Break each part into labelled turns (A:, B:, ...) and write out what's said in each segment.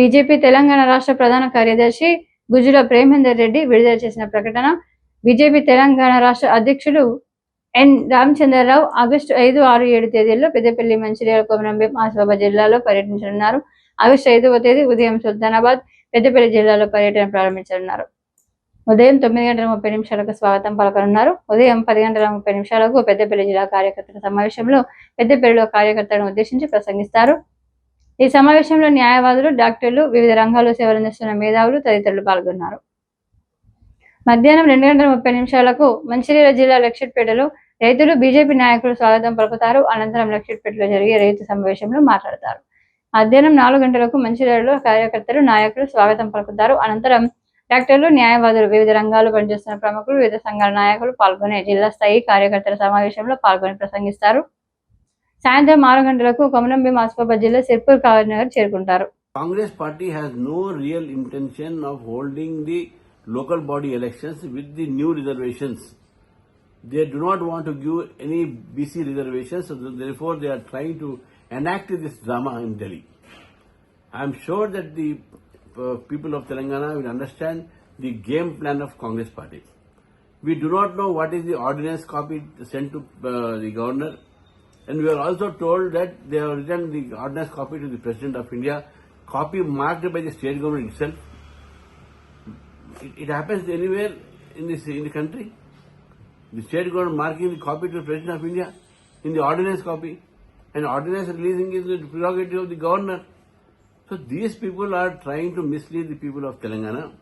A: BJP Telangana రాష్ట్ర ప్రధాన కార్యదర్శి గుజుల ప్రేమేందర్ రెడ్డి విడుదల చేసిన ప్రకటన. బీజేపీ తెలంగాణ రాష్ట్ర అధ్యక్షులు ఎన్ రామచంద్రరావు ఆగస్టు ఐదు ఆరు ఏడు తేదీల్లో పెద్దపల్లి మంచిర్యాల కొమరంభీం ఆసిఫాబాద్ జిల్లాలో పర్యటించనున్నారు. ఆగస్టు ఐదవ తేదీ ఉదయం సుల్తానాబాద్ పెద్దపల్లి జిల్లాలో పర్యటన ప్రారంభించనున్నారు. ఉదయం తొమ్మిది గంటల ముప్పై నిమిషాలకు స్వాగతం పలకనున్నారు. ఉదయం పది గంటల ముప్పై నిమిషాలకు పెద్దపల్లి జిల్లా కార్యకర్తల సమావేశంలో పెద్దపల్లిలో కార్యకర్తలను ఉద్దేశించి ప్రసంగిస్తారు. ఈ సమావేశంలో న్యాయవాదులు డాక్టర్లు వివిధ రంగాల్లో సేవలందిస్తున్న మేధావులు తదితరులు పాల్గొన్నారు. మధ్యాహ్నం రెండు గంటల ముప్పై నిమిషాలకు మంచిర్యాల జిల్లా లక్షిట్పేటలో రైతులు బీజేపీ నాయకులు స్వాగతం పలుకుతారు. అనంతరం లక్షిట్పేటలో జరిగే రైతు సమావేశంలో మాట్లాడతారు. మధ్యాహ్నం నాలుగు గంటలకు మంచిర్యాలలో కార్యకర్తలు నాయకులు స్వాగతం పలుకుతారు. అనంతరం డాక్టర్లు న్యాయవాదులు వివిధ రంగాల్లో పనిచేస్తున్న ప్రముఖులు వివిధ సంఘాల నాయకులు పాల్గొనే జిల్లా స్థాయి కార్యకర్తల సమావేశంలో పాల్గొని ప్రసంగిస్తారు. సాయంత్రం ఆరు గంటలకు కమలంబీ మాస్కోబాద్ జిల్లా సిర్పూర్ కావర్నగర్ చేరుకుంటారు.
B: Congress party has no real intention of holding the local body elections with the new reservations they do not want to give any BC reservations therefore they are try to enact this drama in Delhi I'm sure that the people of Telangana will understand the game plan of Congress party we do not know what is the ordinance copy sent to the governor and we are also told that they have written the ordinance copy to the President of India, copy marked by the state government itself. It, it happens anywhere in this in the country. The state government marking the copy to the President of India in the ordinance copy, and ordinance releasing is the prerogative of the governor. So these people are trying to mislead the people of Telangana.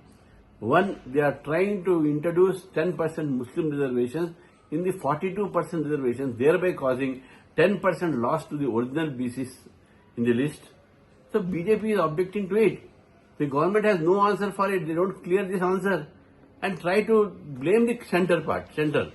B: One, they are trying to introduce 10% Muslim reservations in the 42% reservations, thereby causing 10% loss to the original BCs in the list. So BJP is objecting to it. The government has no answer for it. They don't clear this answer and try to blame the center part, center,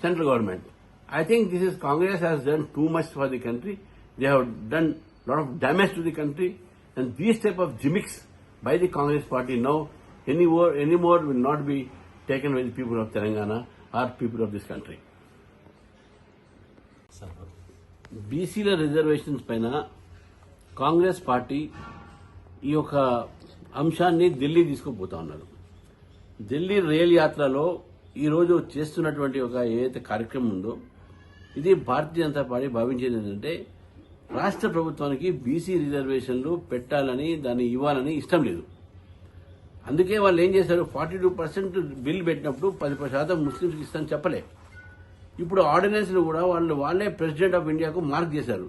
B: central government. I think this is Congress has done too much for the country. They have done a lot of damage to the country, and these type of gimmicks by the Congress party now anymore anymore will not be taken by the people of Telangana or people of this country. బీసీల reservations పైన Congress party ఈ యొక్క అంశాన్ని ఢిల్లీ తీసుకుపోతా ఉన్నారు. Delhi rail యాత్రలో ఈరోజు చేస్తున్నటువంటి ఒక ఏదైతే కార్యక్రమం ఉందో ఇది భారతీయ జనతా పార్టీ భావించేది ఏంటంటే రాష్ట్ర ప్రభుత్వానికి బీసీ రిజర్వేషన్లు పెట్టాలని దాన్ని ఇవ్వాలని ఇష్టం లేదు. అందుకే వాళ్ళు ఏం చేశారు? ఫార్టీ టూ పర్సెంట్ బిల్ పెట్టినప్పుడు పది శాతం ముస్లింస్కి ఇస్తామని చెప్పలే. ఇప్పుడు ఆర్డినెన్స్లు కూడా వాళ్ళు వాళ్ళే ప్రెసిడెంట్ ఆఫ్ ఇండియాకు మార్క్ చేశారు.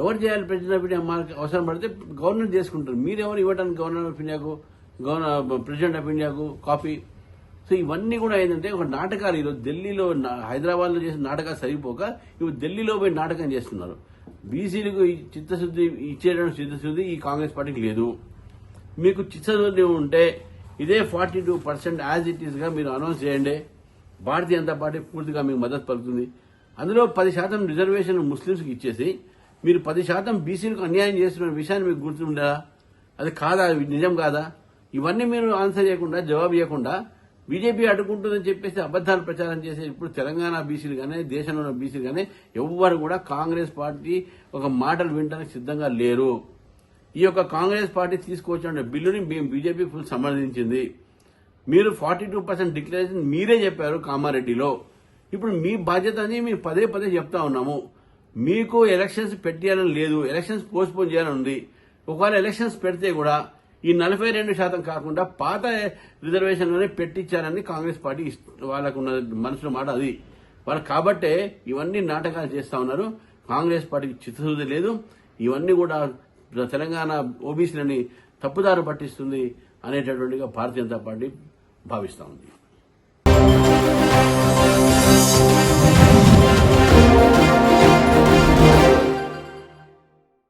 B: ఎవరు చేయాలి ప్రెసిడెంట్ ఆఫ్ ఇండియా మార్క్ అవసరం పడితే గవర్నర్ చేసుకుంటారు. మీరెవరు ఇవ్వడానికి గవర్నర్ ఆఫ్ ఇండియాకు గవర్నర్ ప్రెసిడెంట్ ఆఫ్ ఇండియాకు కాపీ? సో ఇవన్నీ కూడా ఏంటంటే ఒక నాటకాలు. ఈరోజు ఢిల్లీలో హైదరాబాద్లో చేసిన నాటకాలు సరిపోక ఇప్పుడు ఢిల్లీలో పోయి నాటకం చేస్తున్నారు. బీసీలకు ఈ చిత్తశుద్ధి ఇచ్చేయడం చిత్తశుద్ధి ఈ కాంగ్రెస్ పార్టీకి లేదు. మీకు చిత్తశుద్ధి ఉంటే ఇదే forty two percent as it ఈస్గా మీరు అనౌన్స్ చేయండి. భారతీయ జనతా పార్టీ పూర్తిగా మీకు మద్దతు పలుకుతుంది. అందులో పది శాతం రిజర్వేషన్ ముస్లింస్కి ఇచ్చేసి మీరు పది శాతం బీసీలకు అన్యాయం చేస్తున్న విషయాన్ని మీకు గుర్తుండదా అది కాదా? అది నిజం కాదా? ఇవన్నీ మీరు ఆన్సర్ చేయకుండా జవాబు ఇవ్వకుండా బీజేపీ అడ్డుకుంటుందని చెప్పేసి అబద్దాలు ప్రచారం చేసే ఇప్పుడు తెలంగాణ బీసీలు కానీ దేశంలో ఉన్న బీసీలు కానీ ఎవ్వరు కూడా కాంగ్రెస్ పార్టీ ఒక మాటలు వినడానికి సిద్ధంగా లేరు. ఈ యొక్క కాంగ్రెస్ పార్టీ తీసుకొచ్చిన బిల్లుని మేము బీజేపీ ఫుల్ సమర్థించింది. మీరు ఫార్టీ టూ పర్సెంట్ డిక్లరేషన్ మీరే చెప్పారు కామారెడ్డిలో. ఇప్పుడు మీ బాధ్యత అని మేము పదే పదే చెప్తా ఉన్నాము. మీకు ఎలక్షన్స్ పెట్టేయాలని లేదు ఎలక్షన్స్ పోస్ట్పోన్ చేయాలని ఉంది. ఒకవేళ ఎలక్షన్స్ పెడితే కూడా ఈ నలభై రెండు శాతం కాకుండా పాత రిజర్వేషన్లోనే పెట్టించారని కాంగ్రెస్ పార్టీ వాళ్ళకు వాళ్ళకున్న మనసులో మాట అది. వాళ్ళు కాబట్టే ఇవన్నీ నాటకాలు చేస్తా ఉన్నారు. కాంగ్రెస్ పార్టీకి చిత్తశుద్ధి లేదు. ఇవన్నీ కూడా తెలంగాణ ఓబీసీలని తప్పుదారు పట్టిస్తుంది అనేటటువంటిగా భారతీయ జనతా పార్టీ భావిస్తా ఉంది